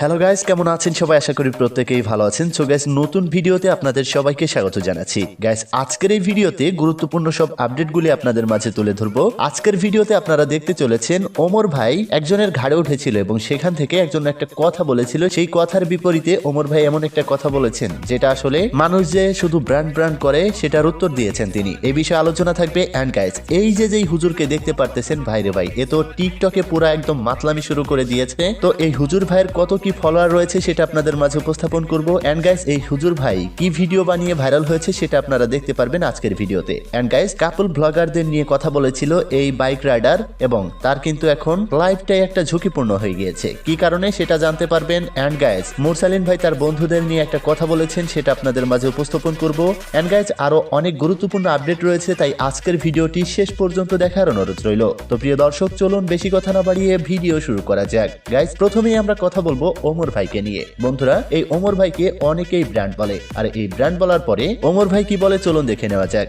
Hello guys কেমন আছেন সবাই? আশা করি প্রত্যেকেই ভালো আছেন। সো গাইস নতুন ভিডিওতে আপনাদের সবাইকে স্বাগত জানাচ্ছি। গাইস আজকের এই ভিডিওতে গুরুত্বপূর্ণ সব আপডেটগুলি আপনাদের মাঝে তুলে ধরবো। আজকের ভিডিওতে আপনারা দেখতে চলেছেন ওমর ভাই একজনের ঘাড়ে উঠেছিল এবং সেখান থেকে একজন একটা কথা বলেছিল। সেই কথার বিপরীতে ওমর ভাই এমন একটা কথা বলেছেন, যেটা আসলে মানুষ যে শুধু ব্র্যান্ড ব্র্যান্ড করে, সেটার উত্তর দিয়েছেন তিনি। এই বিষয়ে আলোচনা থাকবে। অ্যান্ড গাইস এই যে যেই হুজুরকে দেখতে পারতেছেন ভাইরে ভাই, এ তো টিকটকে পুরা একদম মাতলামি শুরু করে দিয়েছে। তো এই হুজুর ভাইয়ের কত কি ফলোয়ার রয়েছে সেটা আপনাদের মাঝে উপস্থাপন করব। এন্ড গাইস এই হুজুর ভাই কি ভিডিও বানিয়ে ভাইরাল হয়েছে সেটা আপনারা দেখতে পারবেন আজকের ভিডিওতে। এন্ড গাইস কাপল ব্লগারদের নিয়ে কথা বলেছিল এই বাইক রাইডার এবং তার কিন্তু এখন লাইফটাই একটা ঝুঁকিপূর্ণ হয়ে গিয়েছে। কি কারণে সেটা জানতে পারবেন? এন্ড গাইস মুরসালিন ভাই তার বন্ধুদের নিয়ে একটা কথা বলেছেন সেটা আপনাদের মাঝে উপস্থাপন করব। এন্ড গাইস আরও অনেক গুরুত্বপূর্ণ আপডেট রয়েছে তাই আজকের ভিডিওটি শেষ পর্যন্ত দেখার অনুরোধ রইল। তো প্রিয় দর্শক, চলুন বেশি কথা না বাড়িয়ে ভিডিও শুরু করা যাক। গাইস প্রথমেই আমরা কথা বলব ওমর ভাইকে নিয়ে। বন্ধুরা, এই ওমর ভাইকে অনেকেই ব্র্যান্ড বলে। আর এই ব্র্যান্ড বলার পরে ওমর ভাই কি বলে চলুন দেখে নেওয়া যাক।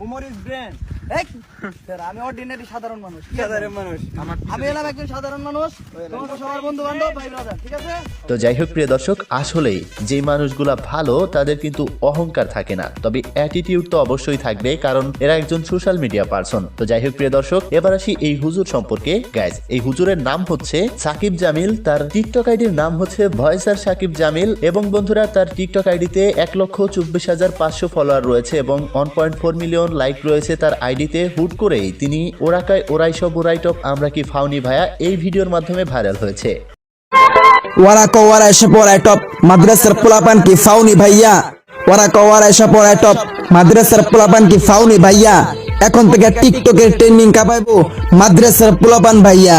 ওমর ইজ ব্র্যান্ড আমি অর্ডিনারি সাধারণ মানুষ সাধারণ মানুষ। আমি এলাম একজন সাধারণ মানুষ তোমার সবার বন্ধু বান্ধব ভাই ব্রাদার ঠিক আছে? তো যাই হোক প্রিয় দর্শক আসলেই যে মানুষগুলা ভালো তাদের কিন্তু অহংকার থাকে না। তবে অ্যাটিটিউড তো অবশ্যই থাকবে কারণ এরা একজন সোশ্যাল মিডিয়া পার্সন তো যাই হোক প্রিয় দর্শক এবার আসি এই হুজুর সম্পর্কে। গাইজ এই হুজুরের নাম হচ্ছে সাকিব জামিল তার টিকটক আইডির নাম হচ্ছে ভয়েসার সাকিব জামিল এবং বন্ধুরা তার টিকটক আইডিতে এক লক্ষ চব্বিশ হাজার পাঁচশো ফলোয়ার রয়েছে এবং one point four million like রয়েছে তার আইডিতে হুট করেই তিনি ওরাকায় ওরাই সব ওরাই টপ, আমরা কি ফাউনি ভাইয়া, এই ভিডিওর মাধ্যমে ভাইরাল হয়েছে। ওরা ওরাই সব ওরাই টপ, মাদ্রাসার পোলাপান কি ফাউনি ভাইয়া? ওরা কো সব ওরাই টপ, মাদ্রাসার পোলাপান কি ফাউনি ভাইয়া? এখন থেকে টিকটকের ট্রেন্ডিং কাপাইবো মাদ্রাসার পোলাপান ভাইয়া।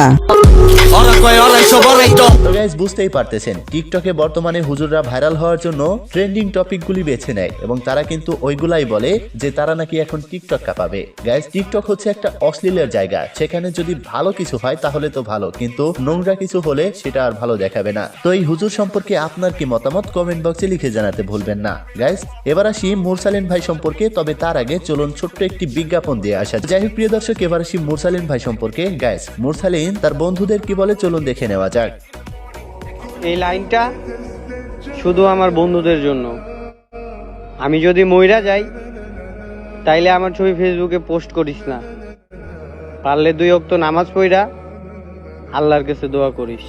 বুঝতেই পারতেছেন টিকটকে বর্তমানে হুজুররা ভাইরাল হওয়ার জন্য ট্রেন্ডিং টপিকগুলি বেছে নেয় এবং তারা কিন্তু ওইগুলাই বলে যে তারা নাকি এখন টিকটক কাঁপাবে। গাইজ টিকটক হচ্ছে একটা অশ্লীলের জায়গা সেখানে যদি ভালো কিছু হয় তাহলে তো ভালো কিন্তু নোংরা কিছু হলে সেটা আর ভালো দেখাবে না। তো এই হুজুর সম্পর্কে আপনার কি মতামত? কমেন্ট বক্সে লিখে জানাতে ভুলবেন না। গাইজ এবার আসি মুরসালিন ভাই সম্পর্কে তবে তার আগে চলুন ছোট্ট একটি বিজ্ঞাপন দিয়ে আসা। যাই হোক প্রিয় দর্শক, এবার আসি মুরসালিন ভাই সম্পর্কে। গাইজ মুরসালিন তার বন্ধুদের কি বলে? চলুন দেখে নেওয়া যাক। এই লাইনটা শুধু আমার বন্ধুদের জন্য। আমি যদি মইরা যাই, তাইলে আমার ছবি ফেসবুকে পোস্ট করিস না। পারলে দুই অক্ত নামাজ পড়া, আল্লাহর কাছে দোয়া করিস।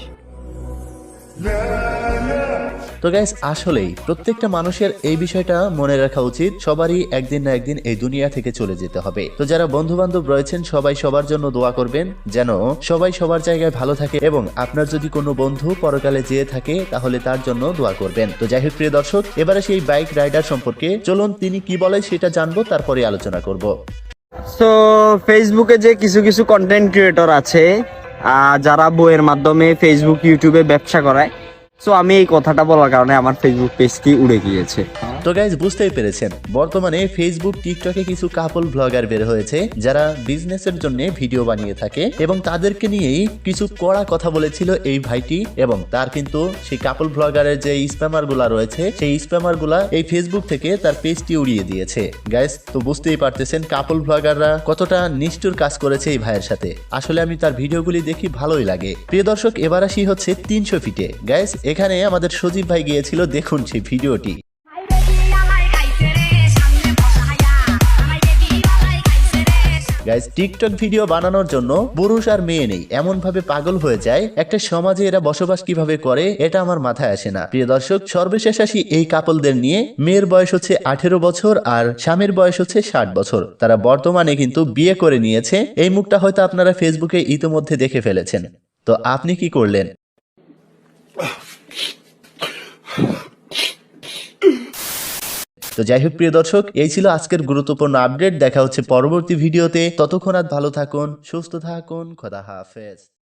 তো গাইস আসলেই প্রত্যেকটা মানুষের এই বিষয়টা মনে রাখা উচিত, সবারই একদিন না একদিন এই দুনিয়া থেকে চলে যেতে হবে। তো যারা বন্ধু বান্ধব রয়েছেন, সবাই সবার জন্য দোয়া করবেন, যেন সবাই সবার জায়গায় ভালো থাকে এবং আপনার যদি কোনো বন্ধু পরকালে যেয়ে থাকে, তাহলে তার জন্য দোয়া করবেন। তো যাই হোক, প্রিয় দর্শক, এবারে সেই বাইক রাইডার সম্পর্কে। চলুন, তিনি কি বলে সেটা জানব, তারপরে আলোচনা করব। তো ফেসবুকে যে কিছু কিছু কন্টেন্ট ক্রিয়েটর আছে যারা বইয়ের মাধ্যমে ফেসবুক ইউটিউবে ব্যবসা করায় সো আমি এই কথাটা বলার কারণে আমার ফেসবুক পেজটি উড়ে গিয়েছে। তো গাইজ বুঝতেই পেরেছেন। বর্তমানে ফেসবুক টিকটকে কিছু কাপল ব্লগার বের হয়েছে, যারা বিজনেসের জন্য ভিডিও বানিয়ে থাকে এবং তাদেরকে নিয়েই কিছু কড়া কথা বলেছিল এই ভাইটি এবং তার কিন্তু সেই কাপল ব্লগারের যে স্প্যামারগুলা রয়েছে, সেই স্প্যামারগুলা এই ফেসবুক থেকে তার পেজটি উড়িয়ে দিয়েছে। গাইজ তো বুঝতেই পারতেছেন কাপল ব্লগাররা কতটা নিষ্ঠুর কাজ করেছে এই ভাইয়ের সাথে। আসলে আমি তার ভিডিওগুলি দেখি ভালোই লাগে। প্রিয় দর্শক, এবার আসি হচ্ছে তিনশো ফিটে গাইজ এখানে আমাদের সজীব ভাই গিয়েছিল, দেখুন সেই ভিডিওটি গাইজ টিকটক ভিডিও বানানোর জন্য পুরুষ আর মেয়ে নেই। এমন ভাবে পাগল হয়ে যায়। একটা সমাজে এরা বসবাস কীভাবে করে, এটা আমার মাথায় আসে না। প্রিয় দর্শক সর্বশেষ আসি এই কাপলদের নিয়ে মেয়ের বয়স হচ্ছে আঠেরো বছর আর স্বামীর বয়স হচ্ছে ষাট বছর। তারা বর্তমানে কিন্তু বিয়ে করে নিয়েছে। এই মুখটা হয়তো আপনারা ফেসবুকে ইতিমধ্যে দেখে ফেলেছেন। তো আপনি কি করলেন? তো যাই হোক, প্রিয় দর্শক, এই ছিল আজকের গুরুত্বপূর্ণ আপডেট। দেখা হচ্ছে পরবর্তী ভিডিওতে। ততক্ষণ আর ভালো থাকুন, সুস্থ থাকুন, খোদা হাফেজ।